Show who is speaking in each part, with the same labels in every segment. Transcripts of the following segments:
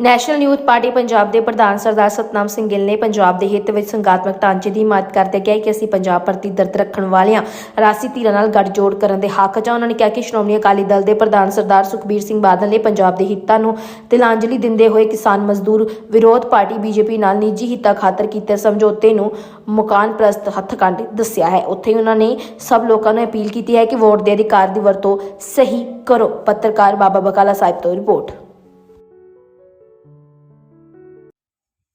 Speaker 1: National youth party Punjab ਦੇ ਪ੍ਰਧਾਨ ਸਰਦਾਰ ਸਤਨਾਮ ਸਿੰਘ ਗਿੱਲ ਨੇ ਪੰਜਾਬ ਦੇ ਹਿੱਤ ਵਿੱਚ ਸੰਗਾਤਮਕ ਢਾਂਚੇ ਦੀ ਮਦਦ ਕਰਦੇ ਕਿਹਾ ਕਿ ਅਸੀਂ ਪੰਜਾਬ ਪ੍ਰਤੀ ਦਰਦ ਰੱਖਣ ਵਾਲਿਆਂ ਰਾਸੀ ਧੀਰਾਂ ਨਾਲ ਗੱਠਜੋੜ ਕਰਨ ਦੇ ਹੱਕ 'ਚ ਹਾਂ। ਉਹਨਾਂ ਨੇ ਕਿਹਾ ਕਿ ਸ਼੍ਰੋਮਣੀ ਅਕਾਲੀ ਦਲ ਦੇ ਪ੍ਰਧਾਨ ਸਰਦਾਰ ਸੁਖਬੀਰ ਸਿੰਘ ਬਾਦਲ ਨੇ ਪੰਜਾਬ ਦੇ ਹਿੱਤਾਂ ਨੂੰ ਤਿਲਾਂਜਲੀ ਦਿੰਦੇ ਹੋਏ ਕਿਸਾਨ ਮਜ਼ਦੂਰ ਵਿਰੋਧ ਪਾਰਟੀ ਬੀਜੇਪੀ ਨਾਲ ਨਿੱਜੀ ਹਿੱਤਾਂ ਖਾਤਰ ਕੀਤੇ ਸਮਝੌਤੇ ਨੂੰ ਮਕਾਨ ਪ੍ਰਸਤ ਹੱਥਕੰਡ ਦੱਸਿਆ ਹੈ। ਉੱਥੇ ਹੀ ਉਹਨਾਂ ਨੇ ਸਭ ਲੋਕਾਂ ਨੂੰ ਅਪੀਲ ਕੀਤੀ ਹੈ ਕਿ ਵੋਟ ਦੇ ਅਧਿਕਾਰ ਦੀ ਵਰਤੋਂ ਸਹੀ ਕਰੋ। ਪੱਤਰਕਾਰ ਬਾਬਾ ਬਕਾਲਾ ਸਾਹਿਬ ਤੋਂ ਰਿਪੋਰਟ।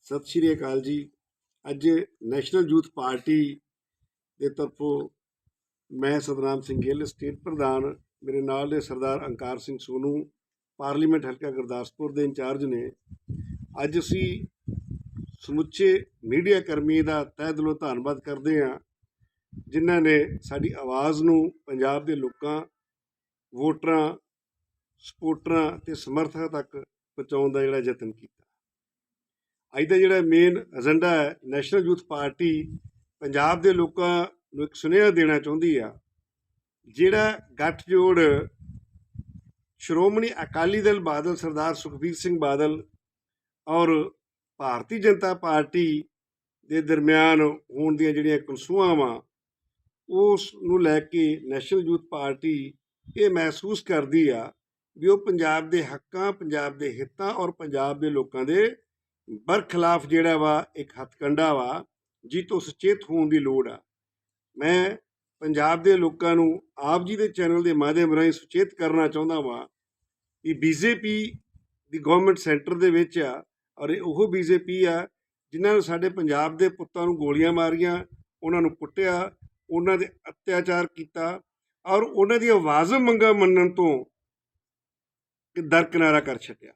Speaker 2: ਸਤਿ ਸ਼੍ਰੀ ਅਕਾਲ ਜੀ। ਅੱਜ ਨੈਸ਼ਨਲ ਯੂਥ ਪਾਰਟੀ ਦੇ ਤਰਫੋਂ ਮੈਂ ਸਤਨਾਮ ਸਿੰਘ ਗਿੱਲ ਸਟੇਟ ਪ੍ਰਧਾਨ, ਮੇਰੇ ਨਾਲ ਦੇ ਸਰਦਾਰ ਅੰਕਾਰ ਸਿੰਘ ਸੋਨੂ, ਪਾਰਲੀਮੈਂਟ ਹਲਕਾ ਗੁਰਦਾਸਪੁਰ ਦੇ ਇੰਚਾਰਜ ਨੇ। ਅੱਜ ਅਸੀਂ ਸਮੁੱਚੇ ਮੀਡੀਆ ਕਰਮੀ ਦਾ ਤਹਿ ਦਿਲੋਂ ਧੰਨਵਾਦ ਕਰਦੇ ਹਾਂ, ਜਿਨ੍ਹਾਂ ਨੇ ਸਾਡੀ ਆਵਾਜ਼ ਨੂੰ ਪੰਜਾਬ ਦੇ ਲੋਕਾਂ, ਵੋਟਰਾਂ ਸਪੋਰਟਰਾਂ ਤੇ ਸਮਰਥਕਾਂ ਤੱਕ ਪਹੁੰਚਾਉਣ ਦਾ ਜਿਹੜਾ ਯਤਨ ਕੀਤਾ। ਅੱਜ ਦਾ ਜਿਹੜਾ ਮੇਨ ਏਜੰਡਾ ਹੈ ਨੈਸ਼ਨਲ ਯੂਥ ਪਾਰਟੀ ਪੰਜਾਬ ਦੇ ਲੋਕਾਂ ਨੂੰ ਇੱਕ ਸੁਨੇਹਾ ਦੇਣਾ ਚਾਹੁੰਦੀ ਆ, ਜਿਹੜਾ ਗੱਠਜੋੜ ਸ਼੍ਰੋਮਣੀ ਅਕਾਲੀ ਦਲ ਬਾਦਲ ਸਰਦਾਰ ਸੁਖਬੀਰ ਸਿੰਘ ਬਾਦਲ ਔਰ ਭਾਰਤੀ ਜਨਤਾ ਪਾਰਟੀ ਦੇ ਦਰਮਿਆਨ ਹੋਣ ਦੀਆਂ ਜਿਹੜੀਆਂ ਕਨਸੂਆਂ ਵਾ ਉਸ ਨੂੰ ਲੈ ਕੇ ਨੈਸ਼ਨਲ ਯੂਥ ਪਾਰਟੀ ਇਹ ਮਹਿਸੂਸ ਕਰਦੀ ਆ ਵੀ ਉਹ ਪੰਜਾਬ ਦੇ ਹੱਕਾਂ, ਪੰਜਾਬ ਦੇ ਹਿੱਤਾਂ ਔਰ ਪੰਜਾਬ ਦੇ ਲੋਕਾਂ ਦੇ ਬਰਖਲਾਫ ਜਿਹੜਾ ਵਾ, ਇੱਕ ਹੱਥਕੰਡਾ ਵਾ ਜਿਹ ਤੋਂ ਸੁਚੇਤ ਹੋਣ ਦੀ ਲੋੜ ਆ। ਮੈਂ ਪੰਜਾਬ ਦੇ ਲੋਕਾਂ ਨੂੰ ਆਪ ਜੀ ਦੇ ਚੈਨਲ ਦੇ ਮਾਧਿਅਮ ਰਾਹੀਂ ਸੁਚੇਤ ਕਰਨਾ ਚਾਹੁੰਦਾ ਵਾਂ ਕਿ ਬੀਜੇਪੀ ਦੀ ਗਵਰਨਮੈਂਟ ਸੈਂਟਰ ਦੇ ਵਿੱਚ ਆ ਔਰ ਇਹ ਉਹ ਬੀਜੇਪੀ ਆ ਜਿਨ੍ਹਾਂ ਨੇ ਸਾਡੇ ਪੰਜਾਬ ਦੇ ਪੁੱਤਾਂ ਨੂੰ ਗੋਲੀਆਂ ਮਾਰੀਆਂ, ਉਹਨਾਂ ਨੂੰ ਕੁੱਟਿਆ, ਉਹਨਾਂ ਦੇ ਅਤਿਆਚਾਰ ਕੀਤਾ ਔਰ ਉਹਨਾਂ ਦੀਆਂ ਵਾਜ਼ਬ ਮੰਗਾਂ ਮੰਨਣ ਤੋਂ ਦਰਕਿਨਾਰਾ ਕਰ ਛੱਡਿਆ।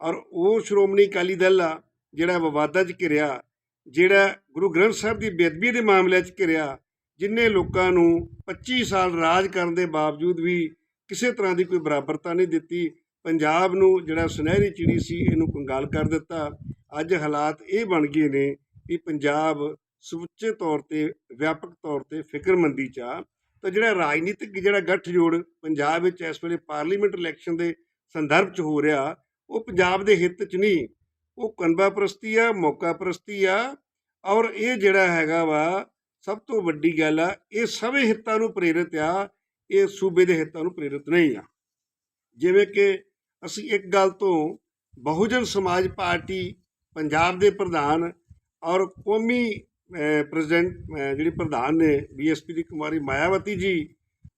Speaker 2: ਔਰ ਉਹ ਸ਼੍ਰੋਮਣੀ ਅਕਾਲੀ ਦਲ ਆ, ਜਿਹੜਾ ਵਿਵਾਦਾਂ 'ਚ ਘਿਰਿਆ, ਜਿਹੜਾ ਗੁਰੂ ਗ੍ਰੰਥ ਸਾਹਿਬ ਦੀ ਬੇਅਦਬੀ ਦੇ ਮਾਮਲੇ 'ਚ ਘਿਰਿਆ ਜਿਨਨੇ ਲੋਕਾਂ ਨੂੰ 25 ਸਾਲ ਰਾਜ ਕਰਨ ਦੇ ਬਾਵਜੂਦ ਵੀ ਕਿਸੇ ਤਰ੍ਹਾਂ ਦੀ ਕੋਈ ਬਰਾਬਰਤਾ ਨਹੀਂ ਦਿੱਤੀ, ਪੰਜਾਬ ਨੂੰ ਜਿਹੜਾ ਸੁਨਹਿਰੀ ਚਿੜੀ ਸੀ, ਇਹਨੂੰ ਕੰਗਾਲ ਕਰ ਦਿੱਤਾ। ਅੱਜ ਹਾਲਾਤ ਇਹ ਬਣ ਗਏ ਨੇ ਕਿ ਪੰਜਾਬ ਸਮੁੱਚੇ ਤੌਰ ਤੇ, ਵਿਆਪਕ ਤੌਰ ਤੇ ਫਿਕਰਮੰਦੀ 'ਚ ਆ। ਤਾਂ ਜਿਹੜਾ ਰਾਜਨੀਤਿਕ ਜਿਹੜਾ ਗੱਠਜੋੜ ਪੰਜਾਬ ਵਿੱਚ ਇਸ ਵੇਲੇ ਪਾਰਲੀਮੈਂਟ ਇਲੈਕਸ਼ਨ ਦੇ ਸੰਦਰਭ 'ਚ ਹੋ ਰਿਹਾ ਉਹ ਪੰਜਾਬ ਦੇ ਹਿੱਤ 'ਚ ਨਹੀਂ, ਉਹ ਕਨਵਾ ਪ੍ਰਸਤੀ ਆ, ਮੌਕਾ ਪ੍ਰਸਤੀ ਆ, ਔਰ ਇਹ ਜਿਹੜਾ ਹੈਗਾ ਵਾ, ਸਭ ਤੋਂ ਵੱਡੀ ਗੱਲ ਆ, ਇਹ ਸਭੇ ਹਿੱਤਾਂ ਨੂੰ ਪ੍ਰੇਰਿਤ ਆ, ਇਹ ਸੂਬੇ ਦੇ ਹਿੱਤਾਂ ਨੂੰ ਪ੍ਰੇਰਿਤ ਨਹੀਂ ਆ। ਜਿਵੇਂ ਕਿ ਅਸੀਂ ਇੱਕ ਗੱਲ ਤੋਂ ਬਹੁਜਨ ਸਮਾਜ ਪਾਰਟੀ ਪੰਜਾਬ ਦੇ ਪ੍ਰਧਾਨ ਔਰ ਕੌਮੀ ਪ੍ਰੈਜ਼ੀਡੈਂਟ ਜਿਹੜੀ ਪ੍ਰਧਾਨ ਨੇ ਬੀਐਸਪੀ ਦੀ ਕੁਮਾਰੀ ਮਾਇਆਵਤੀ ਜੀ,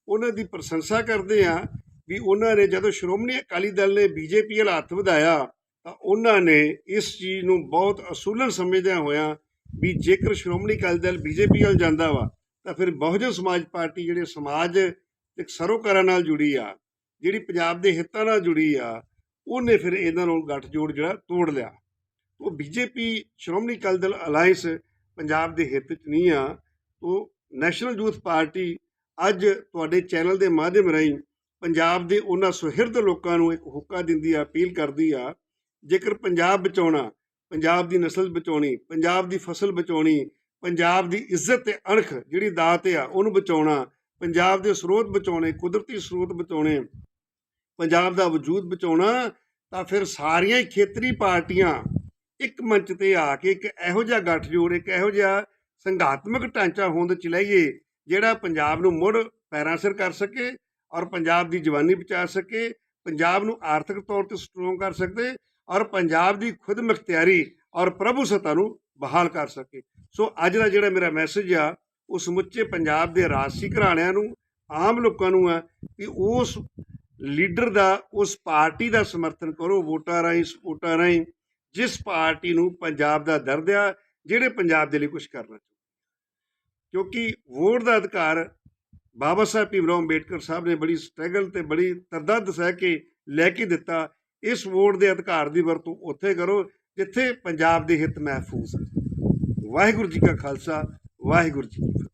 Speaker 2: ਉਹਨਾਂ ਦੀ ਪ੍ਰਸ਼ੰਸਾ ਕਰਦੇ ਆ ਵੀ ਉਹਨਾਂ ਨੇ ਜਦੋਂ ਸ਼੍ਰੋਮਣੀ ਅਕਾਲੀ ਦਲ ਨੇ ਬੀਜੇਪੀ ਵੱਲ ਹੱਥ ਵਧਾਇਆ, ਤਾਂ ਉਹਨਾਂ ਨੇ ਇਸ ਚੀਜ਼ ਨੂੰ ਬਹੁਤ ਅਸੂਲਨ ਸਮਝਦਿਆਂ ਹੋਇਆਂ ਵੀ ਜੇਕਰ ਸ਼੍ਰੋਮਣੀ ਅਕਾਲੀ ਦਲ ਬੀਜੇਪੀ ਵੱਲ ਜਾਂਦਾ ਵਾ, ਤਾਂ ਫਿਰ ਬਹੁਜਨ ਸਮਾਜ ਪਾਰਟੀ ਜਿਹੜੇ ਸਮਾਜ ਇੱਕ ਸਰੋਕਾਰਾਂ ਨਾਲ ਜੁੜੀ ਆ, ਜਿਹੜੀ ਪੰਜਾਬ ਦੇ ਹਿੱਤਾਂ ਨਾਲ ਜੁੜੀ ਆ, ਉਹਨੇ ਫਿਰ ਇਹਨਾਂ ਨੂੰ ਗੱਠਜੋੜ ਜਿਹੜਾ ਤੋੜ ਲਿਆ। ਉਹ ਬੀਜੇਪੀ, ਸ਼੍ਰੋਮਣੀ ਅਕਾਲੀ ਦਲ ਅਲਾਈਅੰਸ ਪੰਜਾਬ ਦੇ ਹਿੱਤ 'ਚ ਨਹੀਂ ਆ, ਉਹ ਨੈਸ਼ਨਲ ਯੂਥ ਪਾਰਟੀ ਅੱਜ ਤੁਹਾਡੇ ਚੈਨਲ ਦੇ ਮਾਧਿਅਮ ਰਾਹੀਂ ਪੰਜਾਬ ਦੇ ਉਹਨਾਂ ਸੁਹਿਰਦ ਲੋਕਾਂ ਨੂੰ ਇੱਕ ਹੁੱਕਾ ਦਿੰਦੀ ਆ, ਅਪੀਲ ਕਰਦੀ ਆ, ਜੇਕਰ ਪੰਜਾਬ ਬਚਾਉਣਾ, ਪੰਜਾਬ ਦੀ ਨਸਲ ਬਚਾਉਣੀ, ਪੰਜਾਬ ਦੀ ਫਸਲ ਬਚਾਉਣੀ, ਪੰਜਾਬ ਦੀ ਇੱਜ਼ਤ ਤੇ ਅਣਖ ਜਿਹੜੀ ਦਾਤ ਆ, ਉਹਨੂੰ ਬਚਾਉਣਾ, ਪੰਜਾਬ ਦੇ ਸਰੋਤ ਬਚਾਉਣੇ, ਕੁਦਰਤੀ ਸਰੋਤ ਬਚਾਉਣੇ, ਪੰਜਾਬ ਦਾ ਵਜੂਦ ਬਚਾਉਣਾ, ਤਾਂ ਫਿਰ ਸਾਰੀਆਂ ਹੀ ਖੇਤਰੀ ਪਾਰਟੀਆਂ ਇੱਕ ਮੰਚ ਤੇ ਆ ਕੇ ਇੱਕ ਇਹੋ ਜਿਹਾ ਗੱਠਜੋੜ, ਇੱਕ ਇਹੋ ਜਿਹਾ ਸੰਘਾਤਮਕ ਢਾਂਚਾ ਹੋਂਦ ਚਲਾਈਏ, ਜਿਹੜਾ ਪੰਜਾਬ ਨੂੰ ਮੁੜ ਪੈਰਾਂ ਸਿਰ ਕਰ ਸਕੇ ਔਰ ਪੰਜਾਬ ਦੀ ਜਵਾਨੀ ਬਚਾ ਸਕੇ, ਪੰਜਾਬ ਨੂੰ ਆਰਥਿਕ ਤੌਰ ਤੇ ਸਟਰੋਂਗ ਕਰ ਸਕਦੇ ਔਰ ਪੰਜਾਬ ਦੀ ਖੁਦ ਮੁਖਤਿਆਰੀ ਔਰ ਪ੍ਰਭੂ ਸੱਤਾ ਨੂੰ ਬਹਾਲ ਕਰ ਸਕੇ। ਸੋ ਅੱਜ ਦਾ ਜਿਹੜਾ ਮੇਰਾ ਮੈਸੇਜ ਆ, ਉਹ ਸਮੁੱਚੇ ਪੰਜਾਬ ਦੇ ਰਾਜਸੀ ਘਰਾਣਿਆਂ ਨੂੰ, ਆਮ ਲੋਕਾਂ ਨੂੰ ਆ ਕਿ ਉਸ ਲੀਡਰ ਦਾ, ਉਸ ਪਾਰਟੀ ਦਾ ਸਮਰਥਨ ਕਰੋ, ਵੋਟਾਂ ਰਾਹੀਂ, ਸਪੋਰਟਾਂ ਰਾਹੀਂ, ਜਿਸ ਪਾਰਟੀ ਨੂੰ ਪੰਜਾਬ ਦਾ ਦਰਦ ਆ, ਜਿਹੜੇ ਪੰਜਾਬ ਦੇ ਲਈ ਕੁਝ ਕਰਨਾ ਚਾਹੁੰਦੇ। ਕਿਉਂਕਿ ਵੋਟ ਦਾ ਅਧਿਕਾਰ ਬਾਬਾ ਸਾਹਿਬ ਭੀਮਰਾਓ ਅੰਬੇਡਕਰ ਸਾਹਿਬ ਨੇ ਬੜੀ ਸਟਰਗਲ ਤੇ ਬੜੀ ਤਰਦਦ ਸਹਿ ਕੇ ਲੈ ਕੇ ਦਿੱਤਾ, ਇਸ ਵੋਟ ਦੇ ਅਧਿਕਾਰ ਦੀ ਵਰਤੋਂ ਉੱਥੇ ਕਰੋ, ਜਿੱਥੇ ਪੰਜਾਬ ਦੇ ਹਿੱਤ ਮਹਿਫੂਜ਼ ਹੈ ਵਾਹਿਗੁਰੂ ਜੀ ਕਾ ਖਾਲਸਾ, ਵਾਹਿਗੁਰੂ ਜੀ ਕੀ ਫਤਿਹ।